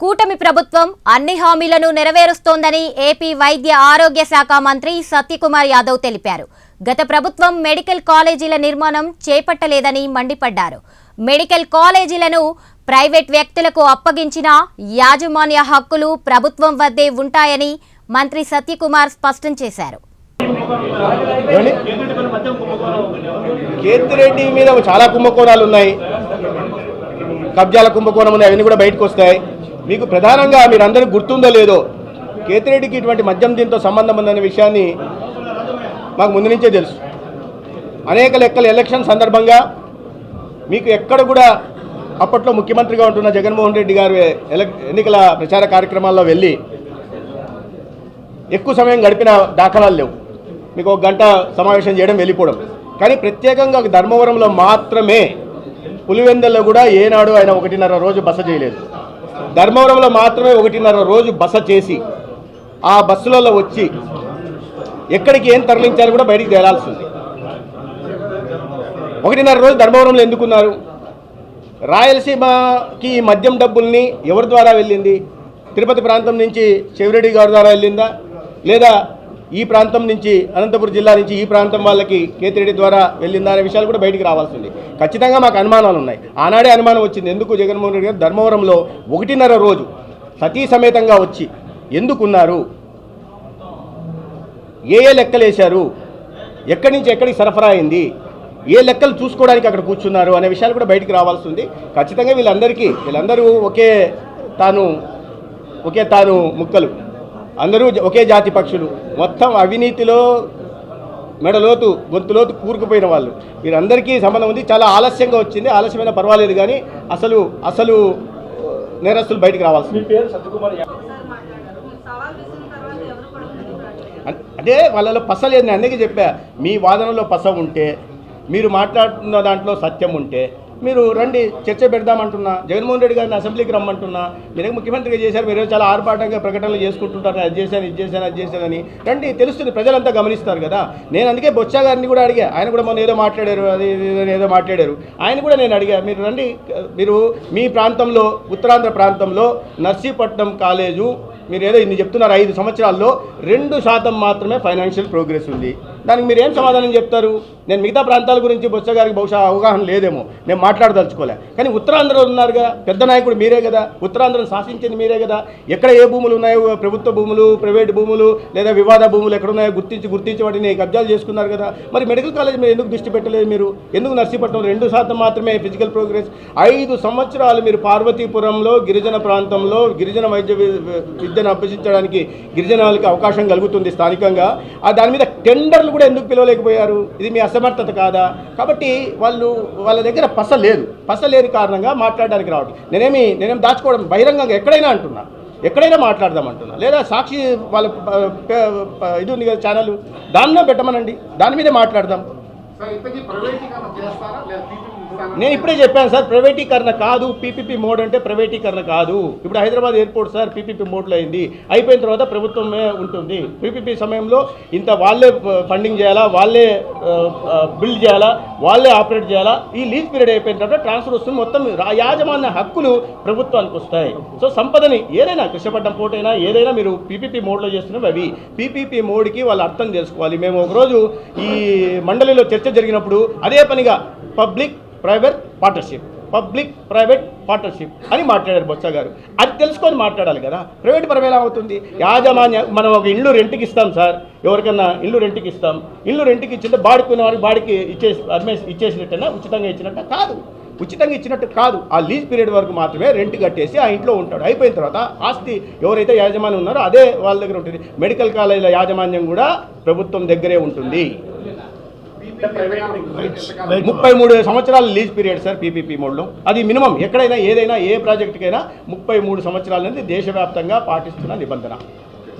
కూటమి ప్రభుత్వం అన్ని హామీలను నెరవేరుస్తోందని ఏపీ వైద్య ఆరోగ్య శాఖ మంత్రి సత్యకుమార్ యాదవ్ తెలిపారు. గత ప్రభుత్వం మెడికల్ కాలేజీల నిర్మాణం చేపట్టలేదని మండిపడ్డారు. మెడికల్ కాలేజీలను ప్రైవేట్ వ్యక్తులకు అప్పగించిన యాజమాన్య హక్కులు ప్రభుత్వం వద్దే ఉంటాయని మంత్రి సత్యకుమార్ స్పష్టం చేశారు. కేతిరెడ్డి మీద చాలా కుంభకోణాలు ఉన్నాయి. కబ్జాల కుంభకోణం ఉన్నాయి అవన్నీ కూడా బయటకు వస్తాయి. మీకు ప్రధానంగా మీరందరూ గుర్తుందో లేదో కేతిరెడ్డికి ఇటువంటి మద్యం దీంతో సంబంధం ఉందనే విషయాన్ని మాకు ముందు నుంచే తెలుసు. అనేక లెక్కల ఎలక్షన్ సందర్భంగా మీకు ఎక్కడ కూడా అప్పట్లో ముఖ్యమంత్రిగా ఉంటున్న జగన్మోహన్ రెడ్డి గారు ఎన్నికల ప్రచార కార్యక్రమాల్లో వెళ్ళి ఎక్కువ సమయం గడిపిన దాఖలాలు లేవు. మీకు ఒక గంట సమావేశం చేయడం వెళ్ళిపోవడం. కానీ ప్రత్యేకంగా ఒక ధర్మవరంలో మాత్రమే పులివెందల్లో కూడా ఏనాడు ఆయన ఒకటిన్నర రోజు బస చేయలేదు. ధర్మవరంలో మాత్రమే ఒకటిన్నర రోజు బస చేసి ఆ బస్సులలో వచ్చి ఎక్కడికి ఏం తరలించాలి కూడా బయటికి తేలాల్సింది. ఒకటిన్నర రోజు ధర్మవరంలో ఎందుకున్నారు? రాయలసీమకి ఈ మద్యం డబ్బుల్ని ఎవరి ద్వారా వెళ్ళింది? తిరుపతి ప్రాంతం నుంచి చెవిరెడ్డి గారి ద్వారా వెళ్ళిందా? లేదా ఈ ప్రాంతం నుంచి అనంతపురం జిల్లా నుంచి ఈ ప్రాంతం వాళ్ళకి కేతిరెడ్డి ద్వారా వెళ్ళిందా అనే విషయాలు కూడా బయటికి రావాల్సింది. ఖచ్చితంగా మాకు అనుమానాలు ఉన్నాయి. ఆనాడే అనుమానం వచ్చింది. ఎందుకు జగన్మోహన్ రెడ్డి గారు ధర్మవరంలో ఒకటిన్నర రోజు సతీ సమేతంగా వచ్చి ఎందుకున్నారు? ఏ ఏ లెక్కలు వేశారు? ఎక్కడి నుంచి ఎక్కడికి సరఫరా అయింది? ఏ లెక్కలు చూసుకోవడానికి అక్కడ కూర్చున్నారు అనే విషయాలు కూడా బయటికి రావాల్సి ఉంది. ఖచ్చితంగా వీళ్ళందరికీ వీళ్ళందరూ ఒకే తాను ఒకే తాను ముక్కలు. అందరూ ఒకే జాతి పక్షులు. మొత్తం అవినీతిలో మెడలోతు గొంతులోతు కూరుకుపోయిన వాళ్ళు. వీరందరికీ సంబంధం ఉంది. చాలా ఆలస్యంగా వచ్చింది. ఆలస్యమైన పర్వాలేదు కానీ అసలు అసలు నేరస్తులు బయటికి రావాల్సింది. అదే వాళ్ళలో పస లేదు. నేను అందుకే చెప్పా. మీ వాదనలో పస ఉంటే మీరు మాట్లాడుతున్న దాంట్లో సత్యం ఉంటే మీరు రండి చర్చ పెడదామంటున్నా జగన్మోహన్ రెడ్డి గారిని అసెంబ్లీకి రమ్మంటున్నా మీరే ముఖ్యమంత్రిగా చేశారు మీరు చాలా ఆర్పాటంగా ప్రకటనలు చేసుకుంటుంటారు అది చేశాను ఇది చేశాను అది చేశానని రండి తెలుస్తుంది ప్రజలంతా గమనిస్తారు కదా. నేను అందుకే బొత్స గారిని కూడా అడిగా. ఆయన కూడా మొన్న ఏదో మాట్లాడారు అది ఏదో మాట్లాడారు. ఆయన కూడా నేను అడిగా మీరు రండి మీరు మీ ప్రాంతంలో ఉత్తరాంధ్ర ప్రాంతంలో నర్సీపట్నం కాలేజు మీరు ఏదో ఇన్ని చెప్తున్నారు ఐదు సంవత్సరాల్లో రెండు శాతం మాత్రమే ఫైనాన్షియల్ ప్రోగ్రెస్ ఉంది. దానికి మీరు ఏం సమాధానం చెప్తారు? నేను మిగతా ప్రాంతాల గురించి బొత్స గారికి బహుశా అవగాహన లేదేమో. నేను మాట్లాడదలుచుకోలే. కానీ ఉత్తరాంధ్రలో ఉన్నారుగా పెద్ద నాయకుడు మీరే కదా ఉత్తరాంధ్రను శాసించింది మీరే కదా. ఎక్కడ ఏ భూములు ఉన్నాయో ప్రభుత్వ భూములు ప్రైవేట్ భూములు లేదా వివాద భూములు ఎక్కడ ఉన్నాయో గుర్తించి గుర్తించి వాటిని కబ్జాలు చేసుకున్నారు కదా. మరి మెడికల్ కాలేజ్ మీద ఎందుకు దృష్టి పెట్టలేదు మీరు? ఎందుకు నర్సీపట్నం రెండు శాతం మాత్రమే ఫిజికల్ ప్రోగ్రెస్? ఐదు సంవత్సరాలు మీరు పార్వతీపురంలో గిరిజన ప్రాంతంలో గిరిజన వైద్య విద్యను అభ్యసించడానికి గిరిజన వాళ్ళకి అవకాశం కలుగుతుంది స్థానికంగా. ఆ దాని మీద టెండర్లు కూడా ఎందుకు పిలవలేకపోయారు? ఇది మీ అసమర్థత కాదా? కాబట్టి వాళ్ళు వాళ్ళ దగ్గర పస లేదు. పస లేని కారణంగా మాట్లాడడానికి రావడం నేనేమి నేనేమి దాచుకోవడం బహిరంగంగా ఎక్కడైనా అంటున్నా. ఎక్కడైనా మాట్లాడదాం అంటున్నా. లేదా సాక్షి వాళ్ళ ఇది ఉంది కదా ఛానల్. దానిలో పెట్టమనండి. దాని మీదే మాట్లాడదాం. నేను ఇప్పుడే చెప్పాను సార్ ప్రైవేటీకరణ కాదు పీపీపీ మోడ్ అంటే ప్రైవేటీకరణ కాదు. ఇప్పుడు హైదరాబాద్ ఎయిర్పోర్ట్ సార్ పీపీపీ మోడ్లో అయింది. అయిపోయిన తర్వాత ప్రభుత్వమే ఉంటుంది. పీపీపీ సమయంలో ఇంత వాళ్ళే ఫండింగ్ చేయాలా వాళ్ళే బిల్డ్ చేయాలా వాళ్ళే ఆపరేట్ చేయాలా ఈ లీజ్ పీరియడ్ అయిపోయిన తర్వాత ట్రాన్స్ఫర్ వస్తుంది. మొత్తం యాజమాన్య హక్కులు ప్రభుత్వానికి వస్తాయి. సో సంపదని ఏదైనా కృష్ణపట్నం పోటైనా ఏదైనా మీరు పీపీపీ మోడ్లో చేస్తున్నవి అవి. పీపీపీ మోడ్కి వాళ్ళు అర్థం చేసుకోవాలి. మేము ఒకరోజు ఈ మండలిలో చర్చ జరిగినప్పుడు అదే పనిగా public private partnership public private partnership అని మాట్లాడారు బొత్స గారు. అది తెలుసుకొని మాట్లాడాలి కదా. ప్రైవేట్ పరం ఎలా అవుతుంది? యాజమాన్య మనం ఒక ఇల్లు రెంట్కి ఇస్తాం సార్. ఎవరికన్నా ఇల్లు రెంట్కి ఇస్తాం. ఇల్లు రెంట్కి ఇచ్చింటే బాడుకున్న వారికి బాడికి ఇచ్చేసి అమ్మేసి ఇచ్చేసినట్టేనా? ఉచితంగా ఇచ్చినట్ట? కాదు. ఉచితంగా ఇచ్చినట్టు కాదు. ఆ లీజ్ పీరియడ్ వరకు మాత్రమే రెంట్ కట్టేసి ఆ ఇంట్లో ఉంటాడు. అయిపోయిన తర్వాత ఆస్తి ఎవరైతే యాజమాన్యం ఉన్నారో అదే వాళ్ళ దగ్గర ఉంటుంది. మెడికల్ కాలేజీల యాజమాన్యం కూడా ప్రభుత్వం దగ్గరే ఉంటుంది. ముప్పై మూడు సంవత్సరాల లీజ్ పీరియడ్ సార్ పీపీపీ మోడ్లో. అది మినిమం ఎక్కడైనా ఏదైనా ఏ ప్రాజెక్టుకైనా ముప్పై మూడు సంవత్సరాల నుంచి దేశవ్యాప్తంగా పాటిస్తున్న నిబంధన.